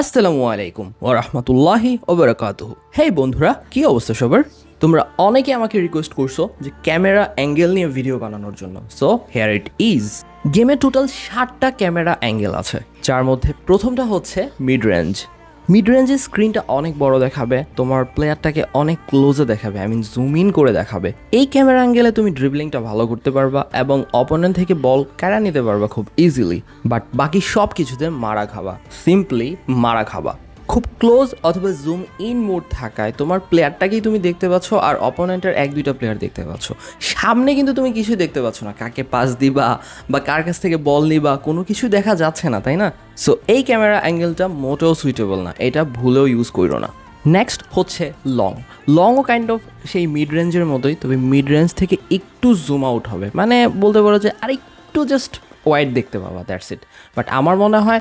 আসসালামু আলাইকুম ও রহমতুল্লাহি ওবরাকাতুহু হে বন্ধুরা, কি অবস্থা সবার? তোমরা অনেকে আমাকে রিকোয়েস্ট করছ যে ক্যামেরা অ্যাঙ্গেল নিয়ে ভিডিও বানানোর জন্য। সো হেয়ার ইট ইজ গেমে টোটাল ষাটটা ক্যামেরা অ্যাঙ্গেল আছে, যার মধ্যে প্রথমটা হচ্ছে মিড রেঞ্জ মিড রেঞ্জের স্ক্রিনটা অনেক বড় দেখাবে, তোমার প্লেয়ারটাকে অনেক ক্লোজে দেখাবে আই মিন জুম ইন করে দেখাবে। এই ক্যামেরা অ্যাঙ্গেলে তুমি ড্রিবলিংটা ভালো করতে পারবা এবং অপোনেন্ট থেকে বল কেড়া নিতে পারবা খুব ইজিলি বাট বাকি সব কিছুতে মারা খাবা। সিম্পলি মারা খাবা। খুব ক্লোজ অথবা জুম ইন মোড থাকায় তোমার প্লেয়ারটাকেই তুমি দেখতে পাচ্ছ আর অপোনেন্টের এক, দুইটা প্লেয়ার দেখতে পাচ্ছ। সামনে কিন্তু তুমি কিছু দেখতে পাচ্ছ না। কাকে পাস দিবা বা কার কাছ থেকে বল নিবা, কোনো কিছু দেখা যাচ্ছে না, তাই না? সো এই ক্যামেরা অ্যাঙ্গেলটা মোটেও সুইটেবল না। এটা ভুলেও ইউজ করো না। নেক্সট হচ্ছে লং লংও কাইন্ড অফ সেই মিড রেঞ্জের মতোই, তবে মিড রেঞ্জ থেকে একটু জুম আউট হবে। মানে বলতে পারো যে আর একটু জাস্ট ওয়াইড দেখতে পাবা দ্যাটস ইট বাট আমার মনে হয়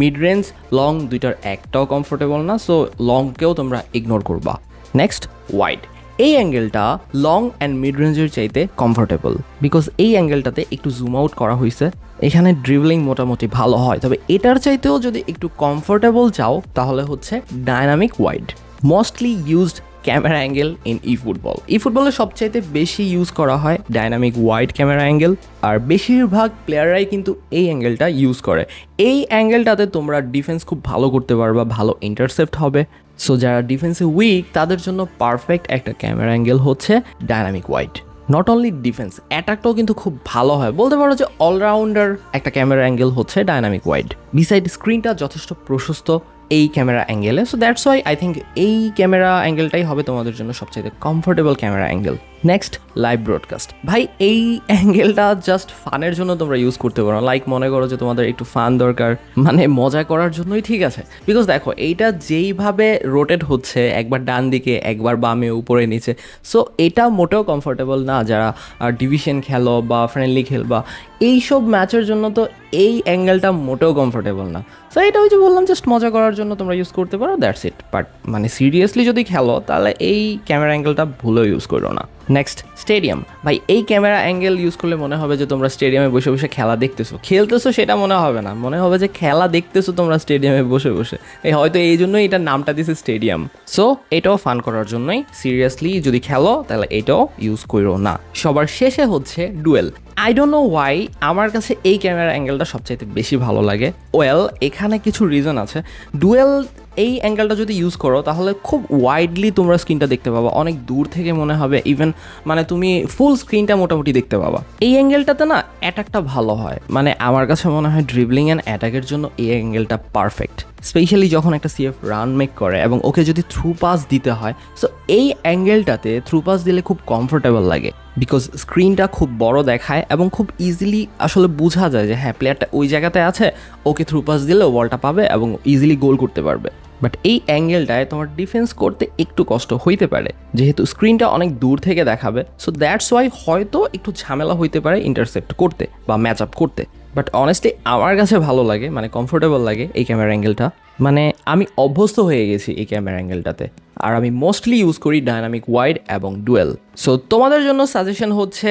মিড রেঞ্জ লং দুইটার একটাও কমফোর্টেবল না সো লংকেও তোমরা ইগনোর করবা। নেক্সট ওয়াইড এই অ্যাঙ্গেলটা লং অ্যান্ড মিড রেঞ্জের চাইতে কমফোর্টেবল বিকজ এই অ্যাঙ্গেলটাতে একটু জুম আউট করা হয়েছে এখানে ড্রিবলিং মোটামুটি ভালো হয়, তবে এটার চাইতেও যদি একটু কমফোর্টেবল চাও, তাহলে হচ্ছে dynamic wide mostly used camera angle in e football e ফুটবলে সবচাইতে বেশি ইউজ করা হয় ডায়নামিক ওয়াইড ক্যামেরা অ্যাঙ্গেল আর বেশিরভাগ প্লেয়াররাই কিন্তু এই অ্যাঙ্গেলটা ইউজ করে। এই অ্যাঙ্গেলটাতে তোমরা ডিফেন্স খুব ভালো করতে পারবা, ভালো ইন্টারসেপ্ট হবে। সো যারা ডিফেন্সে উইক তাদের জন্য পারফেক্ট একটা ক্যামেরা অ্যাঙ্গেল হচ্ছে dynamic wide not only defence অ্যাটাকটাও কিন্তু খুব ভালো হয়। বলতে পারো যে অলরাউন্ডার একটা ক্যামেরা অ্যাঙ্গেল হচ্ছে ডায়নামিক ওয়াইড বিসাইড স্ক্রিনটা যথেষ্ট প্রশস্ত এই ক্যামেরা অ্যাঙ্গেলে so that's why I think এই ক্যামেরা অ্যাঙ্গেলটাই হবে তোমাদের জন্য সবচেয়ে comfortable camera angle next live broadcast ভাই, এই অ্যাঙ্গেলটা জাস্ট ফানের জন্য তোমরা ইউজ করতে পারো। লাইক মনে করো যে তোমাদের একটু ফান দরকার মানে মজা করার জন্যই ঠিক আছে। বিকজ দেখো, এইটা যেইভাবে রোটেট হচ্ছে, একবার ডান দিকে, একবার বামে, উপরে, নিচে। সো এটা মোটেও কমফোর্টেবল না। যারা ডিভিশন খেলো বা ফ্রেন্ডলি খেলবা, এইসব ম্যাচের জন্য তো এই অ্যাঙ্গেলটা মোটেও কমফোর্টেবল না। সো এটা ওই যে বললাম জাস্ট মজা করার জন্য তোমরা ইউজ করতে পারো দ্যাটস ইট বাট মানে সিরিয়াসলি যদি খেলো, তাহলে এই ক্যামেরা অ্যাঙ্গেলটা ভুলেও ইউজ করো না। নেক্সট স্টেডিয়াম ভাই, এই ক্যামেরা অ্যাঙ্গেল ইউজ করলে মনে হবে যে তোমরা স্টেডিয়ামে বসে বসে খেলা দেখতেছো। খেলতেছো সেটা মনে হবে না। মনে হবে যে খেলা দেখতেছো তোমরা স্টেডিয়ামে বসে বসে। এই হয়তো এই জন্যই এটার নামটা দিছে স্টেডিয়াম সো এটাও ফান করার জন্যই সিরিয়াসলি যদি খেলো, তাহলে এটাও ইউজ করো না। সবার শেষে হচ্ছে duel I don't know why আমার কাছে এই ক্যামেরা অ্যাঙ্গেলটা সবচাইতে বেশি ভালো লাগে। ওয়েল, এখানে কিছু রিজন আছে। ডুয়েল, এই অ্যাঙ্গেলটা যদি ইউজ করো, তাহলে খুব ওয়াইডলি তোমরা স্ক্রিনটা দেখতে পাবা। অনেক দূর থেকে মনে হবে ইভেন মানে তুমি ফুল স্ক্রিনটা মোটামুটি দেখতে পাবা। এই অ্যাঙ্গেলটাতে না অ্যাটাকটা ভালো হয়। মানে আমার কাছে মনে হয় ড্রিবলিং অ্যান্ড অ্যাটাকের জন্য এই অ্যাঙ্গেলটা পারফেক্ট স্পেশালি যখন একটা সিএফ রান মেক করে এবং ওকে যদি থ্রু পাস দিতে হয় সো এই অ্যাঙ্গেলটাতে থ্রু পাস দিলে খুব কমফোর্টেবল লাগে। বিকজ স্ক্রিনটা খুব বড় দেখায় এবং খুব ইজিলি আসলে বোঝা যায় যে হ্যাঁ প্লেয়ারটা ওই জায়গাতে আছে, ওকে থ্রু পাস দিলে বলটা পাবে এবং ইজিলি গোল করতে পারবে। বাট এই অ্যাঙ্গেলটায় তোমার ডিফেন্স করতে একটু কষ্ট হইতে পারে। যেহেতু স্ক্রিনটা অনেক দূর থেকে দেখাবে সো দ্যাটস ওয়াই হয়তো একটু ঝামেলা হইতে পারে ইন্টারসেপ্ট করতে বা ম্যাচ আপ করতে। বাট অনেস্টলি আমার কাছে ভালো লাগে মানে কমফোর্টেবল লাগে এই ক্যামেরা অ্যাঙ্গেলটা মানে আমি অভ্যস্ত হয়ে গেছি এই ক্যামেরা অ্যাঙ্গেলটাতে আর আমি মোস্টলি ইউজ করি ডায়নামিক ওয়াইড এবং ডুয়েল সো তোমাদের জন্য সাজেশন হচ্ছে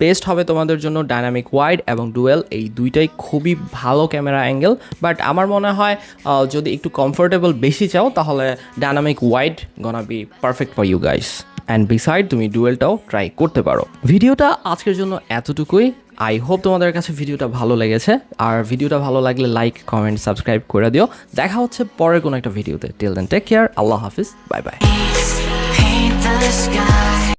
বেস্ট হবে তোমাদের জন্য ডায়নামিক ওয়াইড এবং ডুয়েল এই দুইটাই খুবই ভালো ক্যামেরা অ্যাঙ্গেল বাট আমার মনে হয় যদি একটু কমফোর্টেবল বেশি চাও, তাহলে dynamic wide gonna be perfect for you guys and beside তুমি ডুয়েলটাও ট্রাই করতে পারো। ভিডিওটা আজকের জন্য এতটুকুই। আই হোপ তোমাদের কাছে ভিডিওটা ভালো লেগেছে। আর ভিডিওটা ভালো লাগলে লাইক কমেন্ট সাবস্ক্রাইব করে দিও। দেখা হচ্ছে পরের কোনো একটা ভিডিওতে। টিল দেন টেক কেয়ার আল্লাহ হাফিজ। Bye bye